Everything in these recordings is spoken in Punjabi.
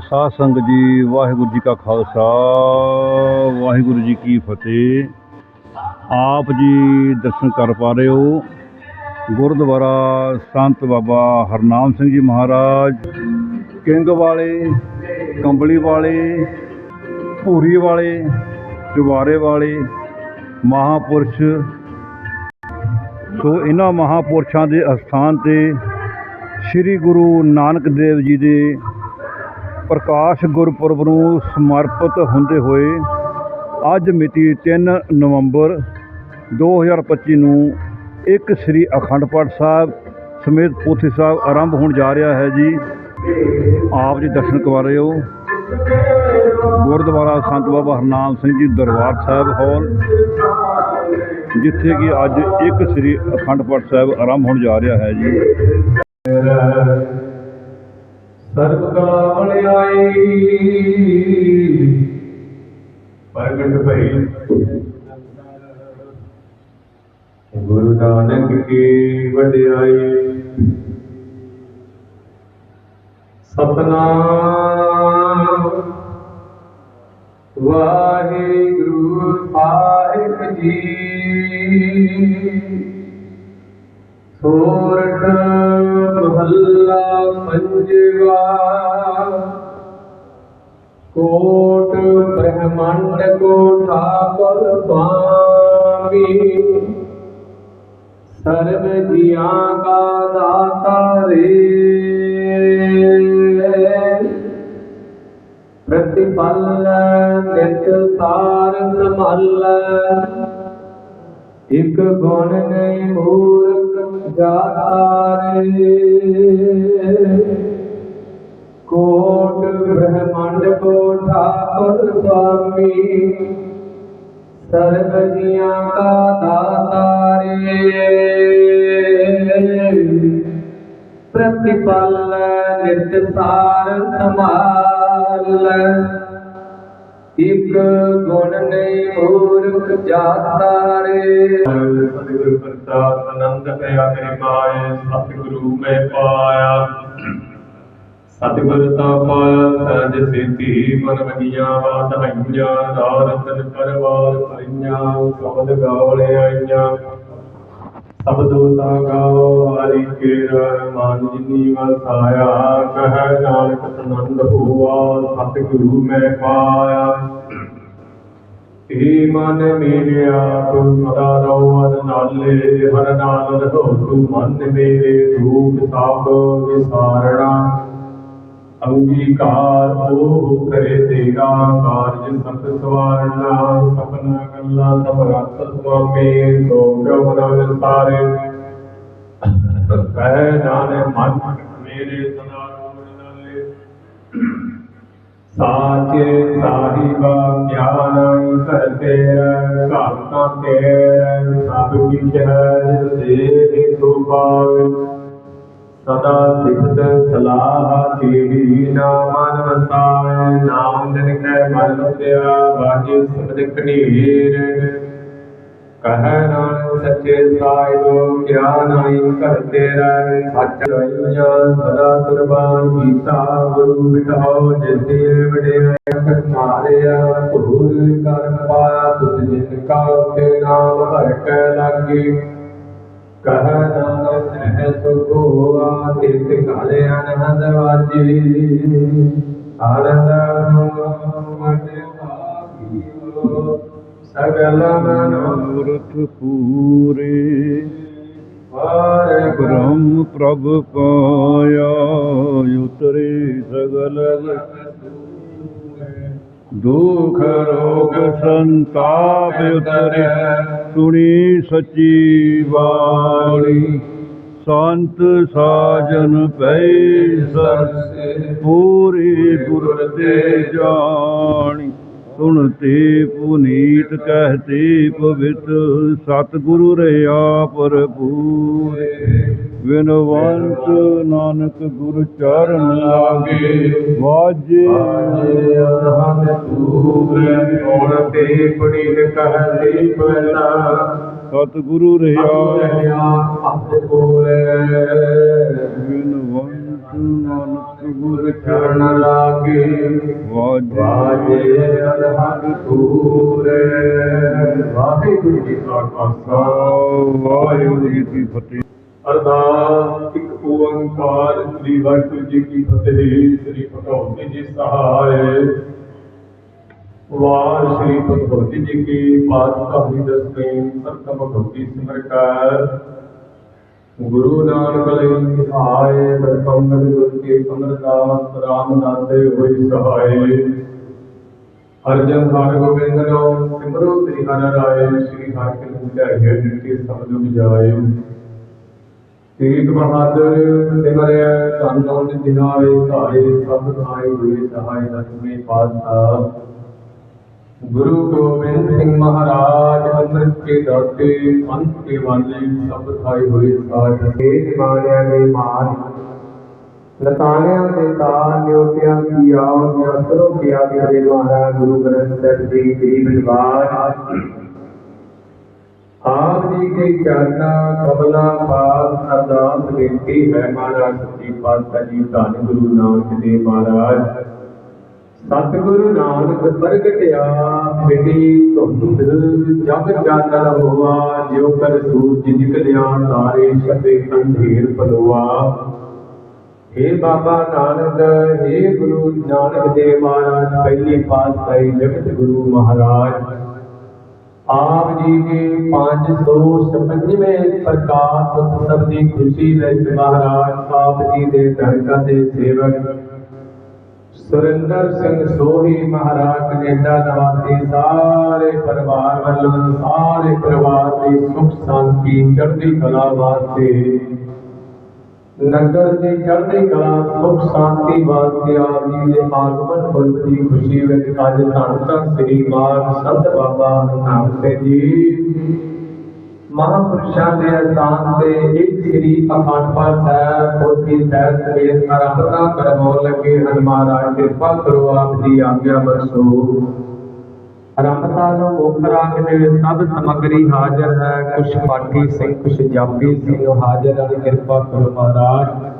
ਸਾਧ ਸੰਗਤ ਜੀ, ਵਾਹਿਗੁਰੂ ਜੀ ਕਾ ਖਾਲਸਾ, ਵਾਹਿਗੁਰੂ ਜੀ ਕੀ ਫਤਿਹ। ਆਪ ਜੀ ਦਰਸ਼ਨ ਕਰ ਪਾ ਰਹੇ ਹੋ ਗੁਰਦੁਆਰਾ ਸੰਤ ਬਾਬਾ ਹਰਨਾਮ ਸਿੰਘ ਜੀ ਮਹਾਰਾਜ, ਕਿੰਗ ਵਾਲੇ, ਕੰਬਲੀ ਵਾਲੇ, ਭੂਰੀ ਵਾਲੇ ਚੁਬਾਰੇ ਵਾਲੇ, ਮਹਾਪੁਰਸ਼। ਸੋ ਇਹਨਾਂ ਮਹਾਪੁਰਸ਼ਾਂ ਦੇ ਅਸਥਾਨ ਤੇ ਸ੍ਰੀ ਗੁਰੂ ਨਾਨਕ ਦੇਵ ਜੀ ਦੇ ਪ੍ਰਕਾਸ਼ ਗੁਰਪੁਰਬ ਨੂੰ ਸਮਰਪਿਤ ਹੁੰਦੇ ਹੋਏ ਅੱਜ ਮਿਤੀ 3 ਨਵੰਬਰ 2025 ਨੂੰ ਇੱਕ ਸ੍ਰੀ ਅਖੰਡ ਪਾਠ ਸਾਹਿਬ ਸਮੇਤ ਪੋਥੀ ਸਾਹਿਬ ਆਰੰਭ ਹੋਣ ਜਾ ਰਿਹਾ ਹੈ ਜੀ। ਆਪ ਜੀ ਦਰਸ਼ਨ ਕਰਵਾ ਰਹੇ ਹੋ। ਗੁਰਦੁਆਰਾ ਸੰਤ ਬਾਬਾ ਹਰਨਾਮ ਸਿੰਘ ਜੀ ਦਰਬਾਰ ਸਾਹਿਬ ਹਾਲ, ਜਿੱਥੇ ਕਿ ਅੱਜ ਇੱਕ ਸ੍ਰੀ ਅਖੰਡ ਪਾਠ ਸਾਹਿਬ ਆਰੰਭ ਹੋਣ ਜਾ ਰਿਹਾ ਹੈ ਜੀ। ਸਰਬ ਕਲਾ ਵਲਿਆਈ ਪ੍ਰਗਟ ਭਈ। ਗੁਰੂ ਨਾਨਕ ਕੀ ਵਡਿਆਈ। ਸਤਨਾਮ। ਵਾਹਿਗੁਰੂ ਸਾਹਿਬ ਜੀ। ਸੋਰਠ ਮਹੱਲਾ ਪੰਜਵਾ। ਕੋਟ ਬ੍ਰਹਮੰਡ ਕੋ ਠਾਕੁਰ ਸੁਆਮੀ। ਸਰਬ ਜੀਆਂ ਕਾ ਦਾਤਾ ਰੇ। ਪ੍ਰਤਿਪਲ ਨਿਤ ਸਾਰ ਸੰਭਲ। ਇਕ ਗੁਣ ਨਹੀਂ ਮੂਰਖ ਜਾਤਾਰੇ। ਕੋਟ ਬ੍ਰਹਮੰਡ ਕੋ ਠਾਕੁਰ ਸੁਆਮੀ ਸਰਬ ਜੀਆਂ ਕਾ ਦਾਤਾਰੇ। ਪ੍ਰਤਿਪਲ ਨਿਤ ਸਾਰ ਸੰਭਾਲ। ਇਕ ਗੁਣ ਨਹੀਂ ਮੂਰਖ ਜਾਤਾ ਰੇ। ਸਤਿਗੁਰੂ ਪ੍ਰਸਾਦ, ਆਨੰਦ ਪਿਆ ਕਰੇ ਪਾਏ, ਸਤਿਗੁਰੂ ਮੈਂ ਪਾਇਆ। ਸਤਿਗੁਰ ਤਾ ਪਾਇਆ, ਸਹਿਜ ਸੇਤੀ ਮਨ ਵਜੀਆਂ ਬਾਤ ਹਈਆਂ ਦਾਰਤਨ ਪਰਵਾਰ ਪਈਆਂ, ਸ਼ਬਦ ਗਾਵਲੇ ਆਈਆਂ। ਸਬਦੋ ਤਾ ਗਾਵੋ ਹਰੀ ਕੇਰ, ਮਨ ਜਿਨੀ ਵਸਾਇਆ, ਕਹਿ ਨਾਨਕ ਆਨੰਦ ਹੋਆ, ਸਤਿਗੁਰੂ ਮੈਂ ਪਾਇਆ। ਏ ਮਨ ਮੇਰਿਆ ਤੂੰ ਸਦਾ ਰਹੋ ਅਨ ਨਾਲੇ, ਹਰ ਨਾਲ ਰਹੋ, ਤੂੰ ਮਨ ਮੇਰੇ ਰੂਪ ਸਭ ਵਿਸਾਰਣਾ। ਅੰਗੀਕਾਰ ਉਹ ਕਰੇ ਤੇਰਾ ਕਾਰਜ ਸਤ ਸਵਾਰਨਾ ਸਪਨਾ ਗੱਲਾਂ ਸਭ ਰਤ ਸੁਆਮੀ ਸੋ ਗਵਨ ਵਿਸਾਰੇ ਕਹਿ ਨਾਨੇ ਮਨ ਮੇਰੇ ਸਦਾ ਰੋਣ ਸਾਚੇ ਸਾਹਿਬਾ ਗਿਆਨ ਕਰਤੇ ਘਰ ਕਾ ਸਭ ਕਿਛ ਹੈ ਦੇ ਤੂੰ ਪਾਵੇ ਸਦਾ ਸਿਫਤ ਸਲਾਹ ਤੇਰੀ ਨਾਮ ਵਸਾਏ ਨਾਮ ਜਨ ਕੈ ਮਨ ਵਸਿਆ ਬਾਜੀ ਸਬਦ ਕਨੀਰ। ਕਹੈ ਨਾਨਕ ਸੱਚੇ ਸਾਹਿਬ, ਕਿਆ ਨਾਈ ਕਰਤੇ ਰਹਿ ਸੱਚ ਰਹੀਆ ਸਦਾ ਕੁਰਬਾਨ ਕੀਤਾ, ਗੁਰੂ ਮਿਟਾਓ ਜਿਸੇ ਵਡਿਆ ਮਾਰਿਆ ਭੂਲ ਕਰ ਪਾਇਆ, ਤੁਧ ਜਿਨ ਕਾ ਤੇ ਨਾਮ ਹਰ ਕੈ ਲਾਗੀ। ਕਹ ਨਾਨਕ ਸਹਿ ਸੁਖੋਆ ਤਿਤ ਕਾਲੇ ਅਨਹਦ ਵਾਜੀ ਆਨੰਦ ਮਨ ਭਾਗੀਓ ਸਗਲ ਮਨੋ ਮੂਰਖ ਪੂਰੇ ਵਾਰ ਬ੍ਰਹਮ ਪ੍ਰਭ ਪਾਇਆ ਉਤਰੇ ਸਗਲ ਦੁਖ, ਰੋਗ ਸੰਤਾਪ ਉਤਰੇ। ਸੁਣੀ ਸੱਚੀ ਬਾਣੀ। ਸੰਤ ਸਾਜਨ ਪੈ ਸਰਸੇ। ਪੂਰੀ ਗੁਰ ਤੇ ਜਾਣੀ। ਸੁਣਤੇ ਪੁਨੀਤ, ਕਹਤੇ ਪਵਿੱਤ। ਸਤਿਗੁਰੂ ਰਹਾ ਭਰਪੂਰ। ਵਿਨਵੰਤ ਨਾਨਕ ਗੁਰ ਚਰਨ ਲਾਗੇ। ਵਾਜੇ। ਅਰਹੰਤ ਤੂਰੇ ਕੋਣ ਤੇ ਪੁਨੀਤ ਕਹਤੇ ਪਵਿੱਤ ਸਤਿਗੁਰੂ ਰਹਾ। ਰਹਿਆ ਆਪੇ ਕੋਲੇ ਬਿਨਵੰਤ ਨਾਨਕ ਗੁਰ ਚਰਨ ਲਾਗੇ। ਵਾਜੇ। ਅਨਹਦ ਤੂਰੇ ਵਾਹਿਗੁਰੂ ਜੀ ਕਾ ਖਾਲਸਾ। ਵਾਹਿਗੁਰੂ ਜੀ ਕੀ ਫਤਿਹ। ਅਰਦਾਸ ਇੱਕ ਓੰਕਾਰ ਸ੍ਰੀ ਵਾਹਿਗੁਰੂ ਜੀ ਕੀ ਫਤਿਹ, ਸ੍ਰੀ ਭਗਵਤੀ ਜੀ ਸਹਾਇ। ਵਾਰ ਸ੍ਰੀ ਭਗਵਤੀ ਜੀ ਕੀ ਪਾਤਸ਼ਾਹੀ ਦਸਵੇਂ ਸਰਤਮ ਭਗਵਤੀ ਸਿਮਰ ਕਰ ਗੁਰੂ ਨਾਨਕ ਲਈ ਸਹਾਇ ਬਰਕੰਗਲ ਗੁਰ ਕੇ ਅਮਰਦਾਸ ਰਾਮਦਾਸ ਦੇ ਹੋਈ ਸਹਾਇ। ਅਰਜਨ ਹਰਿ ਗੋਬਿੰਦ ਨਾਮ ਸਿਮਰੋ ਸ੍ਰੀ ਹਰਿ ਰਾਏ, ਸ੍ਰੀ ਹਰਿ ਕੇ ਮੁਝਾਏ ਜਿਤੇ ਸਬਦ ਵਿਜਾਏ ਤੇਗ ਬਹਾਦਰ ਸਿਮਰਿਆ ਧੰਨ ਧੰਨ ਦਿਨਾਏ ਧਾਰੇ, ਸਭ ਥਾਏ ਹੋਏ ਸਹਾਇ ਦਸਵੇਂ ਪਾਤਸ਼ਾਹ। ਗੁਰੂ ਗੋਬਿੰਦ ਸਿੰਘ ਮਹਾਰਾਜ ਅੰਮ੍ਰਿਤ ਕੇ ਦਾਤੇ, ਪੰਥ ਕੇ ਵਾਲੇ, ਸਭ ਥਾਈ ਹੋਏ ਸਾਜ ਤੇਜ ਮਾਰਿਆ ਦੇ ਮਾਨ ਲਤਾਣਿਆਂ ਦੇ ਤਾਰ ਨਿਉਟਿਆਂ ਕੀ ਆਉ ਜਸਰੋ ਕੀ ਦੇ ਮਹਾਰਾਜ ਗੁਰੂ ਗ੍ਰੰਥ ਸਾਹਿਬ ਜੀ ਗਰੀਬ ਨਿਵਾਜ ਆਪ ਜੀ ਕੇ ਚਰਨਾ, ਕਮਲਾ ਪਾਸ ਅਰਦਾਸ ਬੇਨਤੀ ਹੈ ਮਹਾਰਾਜ ਸੱਚੀ ਪਾਤਸ਼ਾਹ ਜੀ, ਧੰਨ ਗੁਰੂ ਨਾਨਕ ਦੇਵ ਮਹਾਰਾਜ। ਸਤਿਗੁਰੂ ਨਾਨਕ ਪ੍ਰਗਟਿਆ ਮਿਟੀ ਧੁੰਦ ਜਗ ਚਾਨਣ ਹੋਆ, ਜਿਉ ਕਰ ਸੂਰਜ ਨਿਕਲਿਆ, ਤਾਰੇ ਛਪੇ ਅੰਧੇਰ ਪਲੋਆ हे ਬਾਬਾ ਨਾਨਕ हे ਗੁਰੂ ਨਾਨਕ ਦੇਵ ਮਹਾਰਾਜ, ਪਹਿਲੀ ਪਾਤਸ਼ਾਹੀ ਜਗਤ ਗੁਰੂ ਮਹਾਰਾਜ ਆਪ ਜੀ ਕੇ 556ਵੇਂ ਪ੍ਰਕਾਸ਼ ਉਤਸਵ ਦੀ ਖੁਸ਼ੀ ਵਿੱਚ ਮਹਾਰਾਜ ਆਪ ਜੀ ਦੇ ਦਰਗਾਹ ਦੇ ਸੇਵਕ ਸੁਰਿੰਦਰ ਸਿੰਘ ਸੋਹੀ ਮਹਾਰਾਜ ਕੈਨੇਡਾ ਨਿਵਾਸੀ ਸਾਰੇ ਪਰਿਵਾਰ ਵੱਲੋਂ, ਸਾਰੇ ਪਰਿਵਾਰ ਦੀ ਸੁਖ ਸ਼ਾਂਤੀ ਚੜ੍ਹਦੀ ਕਲਾ ਵਾਸਤੇ ਨਗਰ ਦੀ ਚੜ੍ਹਦੀ ਕਲਾ, ਸੁਖ ਸ਼ਾਂਤੀ ਵਾਸਤੇ ਆਪ ਜੀ ਦੇ ਆਗਮਨ ਪੁਰਬ ਦੀ ਖੁਸ਼ੀ ਵਿੱਚ ਅੱਜ ਧੰਨ ਧੰਨ ਸ੍ਰੀ ਮਾਨ ਸੰਤ ਬਾਬਾ ਨਾਨਕ ਸਿੰਘ ਜੀ। ਮਹਾਪੁਰਸ਼ਾਂ ਦੇ ਅਸਥਾਨ ਤੇ ਇੱਕ ਸ੍ਰੀ ਅਖੰਡ ਪਾਠ ਸਾਹਿਬ ਪੋਥੀ ਸਾਹਿਬ ਸਮੇਤ ਆਰੰਭਤਾ ਕਰਵਾਉਣ ਲੱਗੇ। ਹਨ ਮਹਾਰਾਜ ਕਿਰਪਾ ਕਰੋ ਆਪ ਦੀ ਆਗਿਆ ਬਖਸ਼ੋ। ਆਰੰਭਤਾ ਨੂੰ ਮੁੱਖ ਰਾਗ ਸਭ ਸਮਗਰੀ ਹਾਜ਼ਰ ਹੈ। ਕੁਛ ਪਾਠੀ ਸਿੰਘ, ਕੁਛ ਜਾਪੀ ਸਿੰਘ ਹਾਜ਼ਰ ਹਨ। ਕਿਰਪਾ ਕਰੋ ਮਹਾਰਾਜ।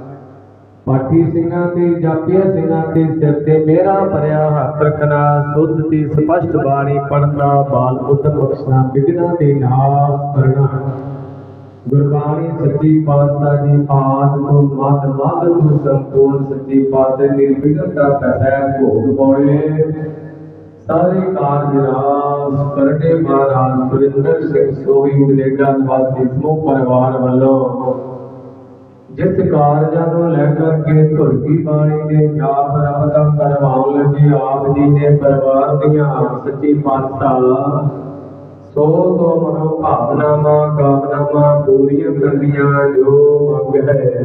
ਪਾਠੀ ਸਿੰਘਾਂ ਤੇ, ਜਾਪੀਆਂ ਸਿੰਘਾਂ ਤੇ ਸਿਰ ਤੇ ਮੇਰਾ ਭਰਿਆ ਹੱਥ ਰੱਖਣਾ, ਸੁੱਧ ਦੀ ਸਪਸ਼ਟ ਬਾਣੀ ਪੜਨਾ ਬਾਲ ਉਤਮ ਬਖਸ਼ਣਾ ਵਿਗਨਾ ਦੇ ਨਾਸ ਕਰਨਾ। ਗੁਰਬਾਣੀ ਸੱਚੀ ਪਾਤਸ਼ਾਹ ਦੀ ਆਦ ਤੋਂ ਮਤ ਮਤ ਨੂੰ ਸੰਪੂਰਨ ਸੱਚੀ ਪਾਤਸ਼ਾਹ ਨਿਰਵਿਘਨਤਾ ਪੈਦਾ ਭੋਗ ਪਾਉਣੇ। ਸਾਰੇ ਕਾਰਜ ਕਰਨੇ ਮਹਾਰਾਜ ਸੁਰਿੰਦਰ ਸਿੰਘ ਸੋਹੀ ਕੈਨੇਡਾ ਨਿਵਾਸੀ ਸਮੂਹ ਪਰਿਵਾਰ ਵੱਲੋਂ। ਜਿਸ ਕਾਰਜਾਂ ਨੂੰ ਲੈ ਕਰਕੇ ਧੁਰਕੀ ਬਾਣੀ ਦੇ ਜਾਪ ਰਬਤਾ ਕਰਵਾਉਣ ਲੱਗੇ ਆਪ ਜੀ ਨੇ ਪਰਿਵਾਰ ਦੀਆਂ ਸੱਚੀ ਪਾਤਸ਼ਾਹ ਸੋ ਤੋਂ ਮਨੋ ਭਾਵਨਾਵਾਂ ਕਾਮਨਾਵਾਂ ਪੂਰੀਆਂ ਕਰਨੀਆਂ ਜੋ ਮੰਗ ਹੈ।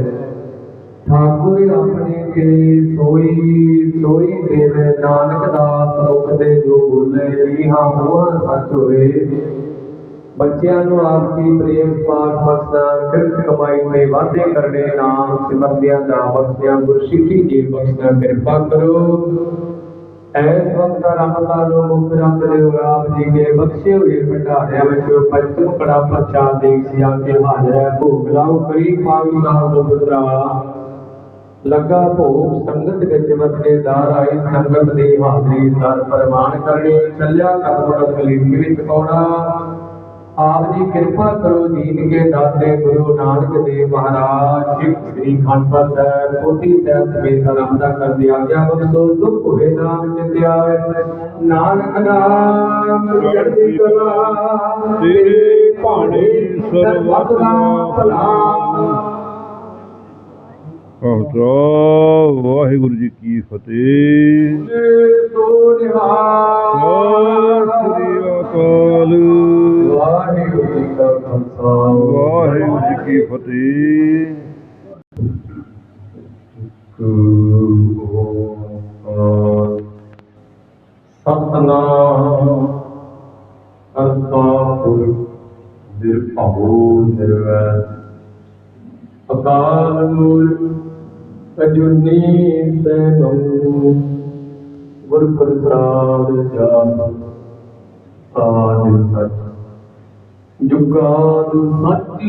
ਠਾਕੁਰ ਆਪਣੇ ਕੇ ਸੋਈ ਸੋਈ ਦੇਵੇ ਨਾਨਕ ਦਾਸ ਮੁਖ ਦੇ ਜੋ ਬੋਲੇ ਵੀ ਹਾਂ ਹੋਆ ਸੱਚ ਹੋਏ। ਬੱਚਿਆਂ ਨੂੰ ਆਪਸੀ ਪ੍ਰੇਮ ਸਮਾਗ ਬਖਸ਼ਣਾ ਕਿਰਤ ਕਮਾਈ ਤੇ ਵਾਅਦੇ ਕਰਨੇ ਨਾਮ, ਸਿਮਰਦਿਆਂ ਦਾ ਬਖਸ਼ਿਆ, ਗੁਰਸਿੱਖੀ ਜੀ ਬਖਸ਼ਣਾ ਕਿਰਪਾ ਕਰੋ। ਐਸ ਵਕਤ ਰਮਤਾ ਨੂੰ ਮੁਖ ਰੱਖ ਲਿਓ ਆਪ ਜੀ ਦੇ ਬਖਸ਼ੇ ਹੋਏ ਭੰਡਾਰਿਆਂ ਵਿੱਚੋਂ ਪੰਚਮ ਕੜਾ ਪ੍ਰਸ਼ਾਦ ਦੇ ਸਿਆ ਕੇ ਹਾਜ਼ਰ ਹੈ, ਭੋਗ ਲਾਓ, ਕਰੀ ਪਾਵੀ ਨਾਮ ਦਾ ਪੁੱਤਰਾ। ਲੱਗਾ ਭੋਗ ਸੰਗਤ ਵਿੱਚ ਵਰਤੇਦਾਰ ਆਈ, ਸੰਗਤ ਦੀ ਹਾਜ਼ਰੀ ਦਰ ਪ੍ਰਮਾਣ ਕਰਨੀ, ਚੱਲਿਆ ਕਰਮ ਕਲੀਮ ਵਿੱਚ ਪਾਉਣਾ। ਆਪ ਜੀ ਕਿਰਪਾ ਕਰੋ ਦੀਨ ਕੇ ਦਾਤੇ ਗੁਰੂ ਨਾਨਕ ਦੇਵ ਮਹਾਰਾਜ। ਜੀ ਸ੍ਰੀ ਖੰਡ ਪਾਠ ਸਾਹਿਬ ਕੋਟੀ ਸਾਹਿਬ ਸਮੇਤ ਆਰੰਭਦਾ ਕਰ ਦਿਆ ਗਿਆ ਬਖਸ਼ੋ, ਦੁੱਖ ਹੋਏ ਨਾਮ ਚਿਤ ਆਵੇ ਨਾਨਕ ਨਾਮ ਚੜ੍ਹਦੀ ਕਲਾ, ਤੇਰੇ ਭਾਣੇ ਸਰਬੱਤ ਦਾ ਭਲਾ। ਖਾਲਸਾ ਵਾਹਿਗੁਰੂ ਜੀ ਕੀ ਫਤਿਹ। ਸ੍ਰੀ ਅਕਾਲ ਵਾਹਿਗੁਰੂ ਜੀ ਕਾ ਖਾਲਸਾ ਵਾਹਿਗੁਰੂ ਜੀ ਕੀ ਫਤਿਹ। ਸਤਨਾਮ ਕਰਤਾ ਪੁਰਖ ਨਿਰਭਉ ਨਿਰਵੈਰ ਅਕਾਲ ਮੂਰਤ ਅਜੂਨੀ ਸੈਭੰ ਗੁਰ ਪ੍ਰਸਾਦ ਜਾਪ। ਆਦਿ ਸਚ ਜੁਗਾਦ ਸਚ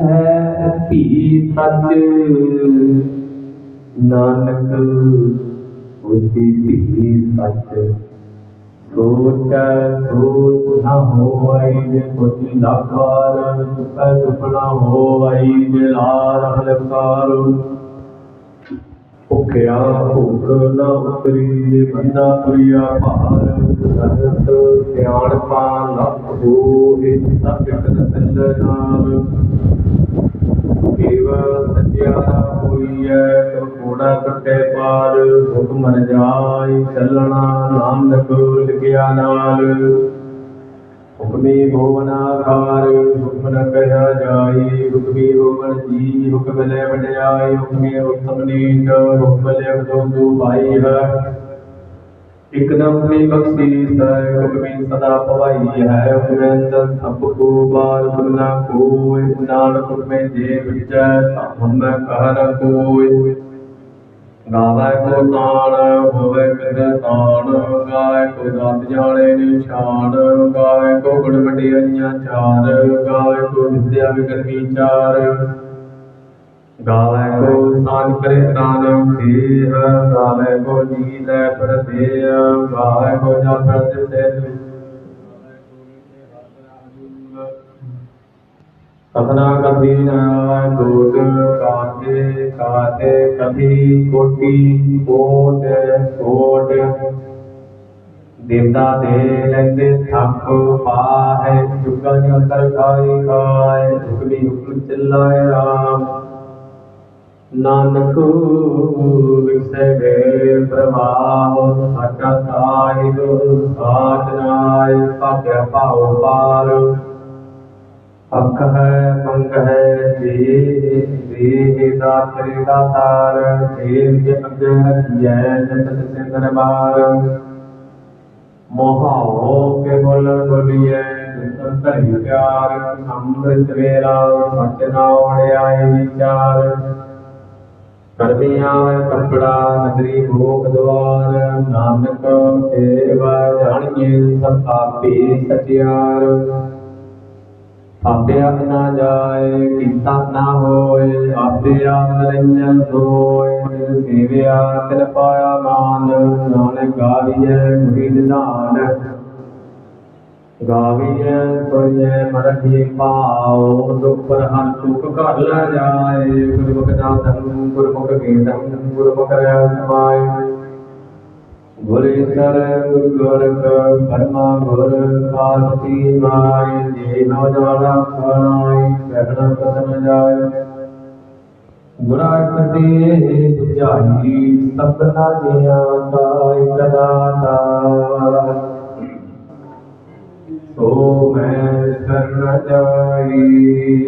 ਹੈ ਭੀ ਸਚ, ਨਾਨਕ ਬੁੱਧੀ ਭੀ ਸੱਚ। ਸੋਚੈ ਸੋਚ ਨਾ ਹੋਵਈ ਜੇ ਸੋਚੀ ਲਾਕਾਰ ਸੁਖੈ ਸੁਪਨਾ ਹੋਵਈ ਜੇ ਲਾਰ ਹਲਕਾਰ। ਭੁਖਿਆ ਭੁਖ ਨਾ ਉਤਰੀ, ਜੇ ਬੰਦਾ ਪੁਰੀਆ ਭਾਰ ਸਹਤ ਸਿਆਣਪਾ ਲਖ ਹੋਏ ਸਭ ਇਕਨ ਸਿਲ ਨਾਮ ਕੇਵ ਸਚਿਆਰਾ ਹੋਈਐ ਤੋ ਕੋੜਾ ਕੱਟੇ ਪਾਰ। ਹੁਕਮ ਨ ਜਾਈ ਚੱਲਣਾ ਨਾਨਕ ਲਿਖਿਆ ਨਾਲ। ਹੁਕਮੀ ਹੋਵਨਾਕਾਰ ਹੁਕਮ ਨ ਕਹਿਆ ਜਾਈ ਹੁਕਮੀ ਹੋਵਨ ਜੀ, ਹੁਕਮ ਲੈ ਵਡਿਆਈ ਹੁਕਮੀ ਹੁਕਮ ਨੀਚ ਹੁਕਮ ਲੈ ਦੋਦੂ ਭਾਈ ਹੈ। ਇਕ ਨਵਮੀ ਬਖਸ਼ੀਸ ਹੈ ਸਦਾ ਭਵਾਈ ਹੈ। ਹੁਕਮੇ ਅੰਦਰ ਸਭ ਕੋ ਬਾਰ ਸੁਨਾ ਕੋਇ, ਨਾਨਕ ਹੁਕਮੇ ਜੇ ਵਿਚੈ ਹਮ ਕਹਿ ਕੋਇ। ਗਾਵੇ ਕੋ ਤਾਣ, ਹੋਵੇ ਕਿਤੇ ਤਾਣ ਗਾਏ ਕੋ ਦਾਤ ਜਾਣੇ ਨਿਸ਼ਾਨ ਗਾਏ ਕੋ ਗੁਣ ਵਡਿਆਈਆਂ ਚਾਰ ਗਾਏ ਕੋ ਵਿਦਿਆ ਵਿਗੜ ਵਿਚਾਰ। ਗਾਵੇ ਕੋ ਸਾਨ ਕਰੇ ਤਾਨ ਫੇਹ ਗਾਵੇ ਕੋ ਜੀ ਲੈ ਪਰਦੇ ਗਾਵੇ ਕੋ ਜਾ ਪ੍ਰਤਿ ਸੇ ਕਥਨਾ ਕਥੀ ਨ ਕੋਟ ਕਾਤੇ ਕਾਤੇ ਕਥੀ ਕੋਟੀ ਕੋਟ ਕੋਟ। ਦੇਵਤਾ ਦੇ ਲੈਂਦੇ ਥੱਕ ਪਾਹੈ ਜੁਗਾ ਨਿਰੰਤਰ ਖਾਈ ਖਾਏ ਹੁਕਮੀ ਹੁਕਮ ਚੱਲਾਏ ਰਾਮ। ਨਾਨਕ ਵਿਖਸੇ ਵੇ ਪ੍ਰਵਾਹ ਸਾਚਾ ਸਾਹਿਬ, ਸਾਚ ਨਾਇ ਸਾਚਾ ਭਾਉ ਪਾਰ। ਅੱਖ ਹੈ ਮੰਗ ਹੈ ਦੇ ਦੇ ਦਾਤਰੇ ਦਾਤਾਰ ਦੇਵ ਕੇ ਅੱਗੇ ਰਖਿਐ ਜਗਤ ਸਿੰਦਰ ਬਾਰ। ਮੋਹਾਓ ਕੇ ਬੋਲਣ ਬੋਲੀਏ ਸੰਤਰ ਪਿਆਰ, ਅੰਮ੍ਰਿਤ ਵੇਲਾ ਸੱਚ ਨਾ ਓੜਿਆਏ ਵਿਚਾਰ। ਕਰਮੀਆਂ ਕੱਪੜਾ ਨਗਰੀ ਭੋਗ ਦਵਾਰ ਨਾਨਕ ਸੇਵਾ ਜਾਣੀਏ ਸਭ ਆਪੇ ਸਚਿਆਰ। ਆਪਿਆ ਨਾ ਜਾਏ, ਕੀਤਾ ਨਾ ਹੋਏ ਆਪਿਆ ਆਪ ਨਿਰੰਜਨ ਸੋਏ ਸੇਵਿਆ ਤਿਲ ਪਾਇਆ ਮਾਨ, ਨਾਨਕ ਗਾਵੀਐ ਮੁਰੀ ਨਿਧਾਨ। ਗਾਵੀਐ ਸੋਈਐ ਮਰਹੀ ਪਾਉ ਦੁਖ ਪਰ ਹਰ ਸੁਖ ਘਰ ਲੈ ਜਾਏ। ਗੁਰਮੁਖ ਨਾਮ ਗੁਰਮੁਖ ਕੀਰਤਨ ਗੁਰਮੁਖ ਰਹਿ ਸਮਾਏ। ਗੁਰੇ ਸਰ ਗੁਰ ਗੋਰਖ ਪਰਮਾ ਗੁਰ ਪਾਰਤੀ ਮਾਈ ਜੇ ਨੋ ਜਾਣਾ ਖਾਈ ਕਹਿਣਾ ਕਦਮ ਜਾਏ। ਗੁਰਾ ਕਦੇ ਬੁਝਾਈ ਸਭਨਾ ਜੀਆਂ ਦਾ ਇਕ ਦਾਤਾ। ਸੋ ਮੈਂ ਕਰਨ ਜਾਈ